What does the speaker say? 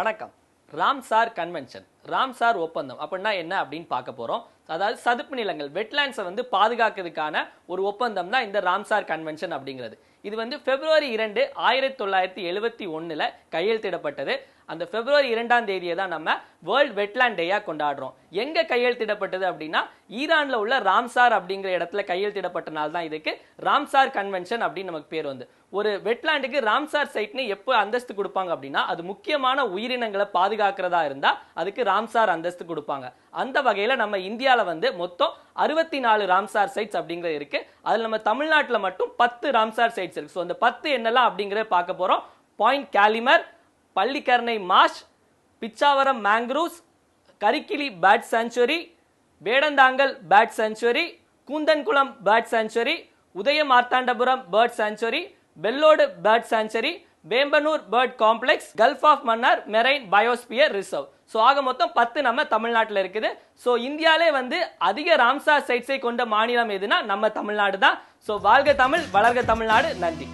வணக்கம். Ramsar convention Ramsar ஒப்பந்தம். அப்படின்னா என்ன அப்படின்னு பார்க்க போகிறோம் அதாவது சதுப்பு நிலங்கள் வெட்லேண்ட்ஸை வந்து பாதுகாக்கிறதுக்கான ஒரு ஒப்பந்தம் தான் இந்த ராம்சார் கன்வென்ஷன் அப்படிங்கிறது. இது வந்து பிப்ரவரி இரண்டு ஆயிரத்தி தொள்ளாயிரத்தி எழுபத்தி ஒன்றில் கையெழுத்திடப்பட்டது. அந்த பிப்ரவரி இரண்டாம் தேதியை தான் நம்ம வேர்ல்ட் வெட்லாண்ட் டேயாக கொண்டாடுறோம். எங்கே கையெழுத்திடப்பட்டது அப்படின்னா ஈரானில் உள்ள ராம்சார் அப்படிங்கிற இடத்துல கையெழுத்திடப்பட்ட நாள் தான் இதுக்கு ராம்சார் கன்வென்ஷன் அப்படின்னு நமக்கு பேர் வந்து. ஒரு வெட்லாண்டுக்கு ராம்சார் சைட்னு எப்போ அந்தஸ்து கொடுப்பாங்க அப்படின்னா அது முக்கியமான உயிரினங்களை பாதுகாக்கிறதா இருந்தால் அதுக்கு ராம்சார் அந்தஸ்து கொடுப்பாங்க. அந்த வகையில் நம்ம இந்தியாவில் வந்து மொத்தம் அறுபத்தி நாலு ராம்சார் சைட்ஸ் அப்படிங்கிறது இருக்கு. அதில் நம்ம தமிழ்நாட்டில் மட்டும் பத்து ராம்சார் சைட்ஸ் இருக்கு. ஸோ அந்த பத்து என்னெல்லாம் அப்படிங்கிறத பார்க்க போகிறோம் point Calimere Pallikaranai marsh Pichavaram mangroves Karikili bird sanctuary Vedanthangal bird sanctuary Koonthankulam bird sanctuary Udaya Marthandapuram bird sanctuary Vellode bird sanctuary Vembanur bird complex gulf of Mannar marine biosphere reserve so ஆக மொத்தம் பத்து நம்ம தமிழ்நாட்டில் இருக்குது. So இந்தியாவிலே வந்து அதிக Ramsar சைட்ஸை கொண்ட மாநிலம் எதுனா நம்ம தமிழ்நாடு தான். ஸோ வாழ்க தமிழ் வளர்க தமிழ்நாடு. நன்றி.